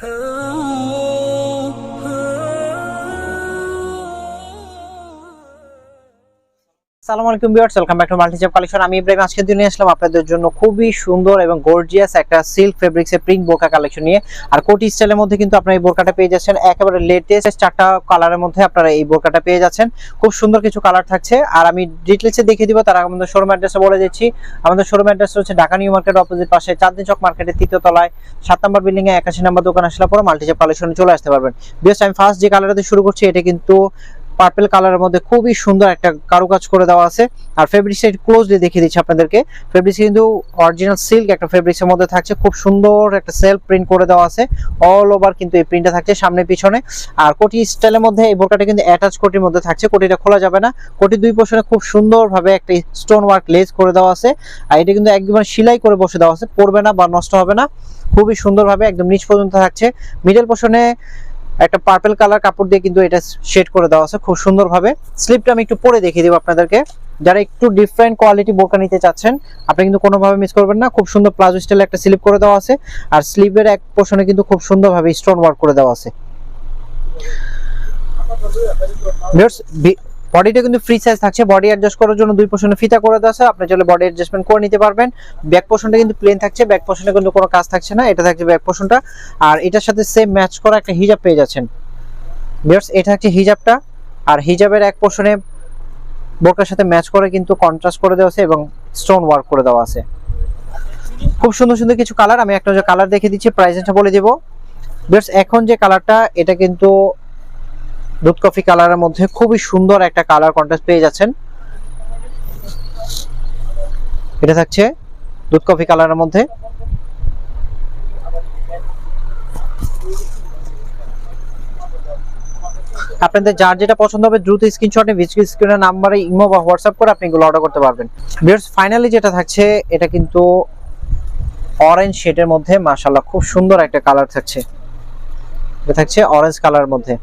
Oh. আসসালামু আলাইকুম viewers welcome back to collection আমি ইব্রাহিম আজকে দিনে আসলাম আপনাদের জন্য খুবই সুন্দর এবং গর্জিয়াস একটা সিল্ক প্রিন্ট কালেকশন নিয়ে। আর কোটি স্টাইলের মধ্যে কিন্তু আপনারা এই বোরকাটা পেয়ে যাচ্ছেন। একেবারে লেটেস্ট চারটা কালারের মধ্যে আপনারা এই বোরকাটা পেয়ে যাচ্ছেন। খুব সুন্দর কিছু কালার থাকছে। আর আমি ডিটেলসে দেখিয়ে দিব, তার আমাদের শোরুম অ্যাড্রেসে বলে দিচ্ছি। আমাদের শোরুম অ্যাড্রেস হচ্ছে ঢাকা নিউ মার্কেট অপোজিট পাশে চাঁদনি চক মার্কেটের তৃতীয় তলায়। সাত নম্বর বিল্ডিং এ একাশি নম্বর দোকান আসলে পরে মাল্টিজেপ কালেকশনে চলে আসতে পারবেন। বেস্ট আমি ফার্স্ট যে কালারটা শুরু করছি, এটা কিন্তু পার্পল কালারের মধ্যে খুবই সুন্দর একটা কারুকাজ করে দেওয়া আছে। আর ফেব্রিক্স ক্লোজলি দেখিয়ে দিচ্ছি আপনাদেরকে। ফেব্রিক্স কিন্তু অরিজিনাল সিল্ক একটা ফেব্রিক্স এর মধ্যে থাকছে। খুব সুন্দর একটা সেলফ প্রিন্ট করে দেওয়া আছে। অল ওভার কিন্তু এই প্রিন্টটা থাকছে সামনে পিছনে। আর কোটি স্টাইলের মধ্যে এই বোরকাটা কিন্তু অ্যাটাচ কোটির মধ্যে থাকছে। কোটিটা খোলা যাবে না। কোটি দুই পোর্শনে খুব সুন্দরভাবে একটা স্টোন ওয়ার্ক লেস করে দেওয়া আছে। আর এটা কিন্তু একদম সেলাই করে বসে দেওয়া আছে। পড়বে না বা নষ্ট হবে না। খুবই সুন্দরভাবে একদম নিচ পর্যন্ত থাকছে। মিডল পোর্শনে একটা পার্পেল কালার কাপড় দিয়ে কিন্তু এটা শেড করে দেওয়া আছে, খুব সুন্দরভাবে। স্লিপটা আমি একটু পরে দেখিয়ে দেবো আপনাদেরকে। যারা একটু ডিফারেন্ট কোয়ালিটি বোরকা নিতে চাচ্ছেন, আপনি কিন্তু কোনোভাবে মিস করবেন না। খুব সুন্দর প্লাজো স্টাইলে একটা স্লিপ করে দেওয়া আছে। আর স্লিপের এক পোর্শনে কিন্তু খুব সুন্দরভাবে স্টোন ওয়ার্ক করে দেওয়া আছে। বডিটা কিন্তু ফ্রি সাইজ থাকছে। বডি অ্যাডজাস্ট করার জন্য দুই পোর্শনে ফিতা করে দেওয়া আছে। আপনি চলে বডি অ্যাডজাস্টমেন্ট করে নিতে পারবেন। ব্যাক পোর্শনটা কিন্তু প্লেন থাকছে। ব্যাক পোর্শনে কিন্তু কোনো কাজ থাকছে না। এটা থাকছে ব্যাক পোর্শনটা আর এটার সাথে সেম ম্যাচ করা একটা হিজাব পেয়ে যাচ্ছেন। ভিউয়ার্স এটা হচ্ছে হিজাবটা আর হিজাবের এক পোর্শনে বোরকার সাথে ম্যাচ করে কিন্তু কন্ট্রাস্ট করে দেওয়া আছে এবং স্টোন ওয়ার্ক করে দেওয়া আছে। খুব সুন্দর সুন্দর কিছু কালার আমি একটা কালার দেখে দিচ্ছি প্রাইসটা বলে দিব। ভিউয়ার্স এখন যে কালারটা এটা কিন্তু দুধ কফি কালারের মধ্যে খুবই সুন্দর একটা কালার কন্ট্রাস্ট পেয়ে যাচ্ছেন। এটা থাকছে দুধ কফি কালারের মধ্যে। আপনাদের যার যেটা পছন্দ হবে দ্রুত স্ক্রিনশটে ভিডিও স্ক্রিনের নাম্বারে ইমো বা হোয়াটসঅ্যাপ করে আপনি এগুলো অর্ডার করতে পারবেন। ভিউয়ার্স ফাইনালি যেটা থাকছে, এটা কিন্তু অরেঞ্জ শেডের মধ্যে, মাশাআল্লাহ, খুব সুন্দর একটা কালার থাকছে। এটা থাকছে অরেঞ্জ কালারের মধ্যে।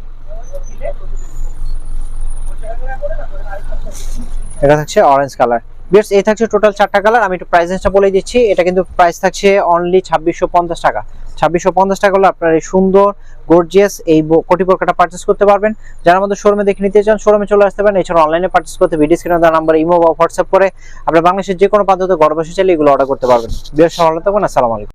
এটা থাকছে অরেঞ্জ কালার বিয়ার্স এই থাকছে টোটাল চারটা কালার আমি একটু প্রাইসটা বলে দিচ্ছি। এটা কিন্তু প্রাইস থাকছে অনলি ছাব্বিশশো পঞ্চাশ টাকা। ছাব্বিশশো পঞ্চাশ টাকা হলে আপনার এই সুন্দর গর্জিয়াস এই কোটি বোরকাটা পারচেস করতে পারবেন। যারা আমাদের শোরুমে দেখে নিতে চান শোরুমে চলে আসতে পারেন। এছাড়া অনলাইনে পারচেস করতে ভিডিও স্ক্রিনে দেওয়া নাম্বার ইমো বা হোয়াটসঅ্যাপ করে আপনার বাংলাদেশের যে কোনো প্রান্ততে ঘর বসে চাইলে এগুলো অর্ডার করতে পারবেন। বিয়ার্স ভালো থাকবেন। আসসালামু আলাইকুম।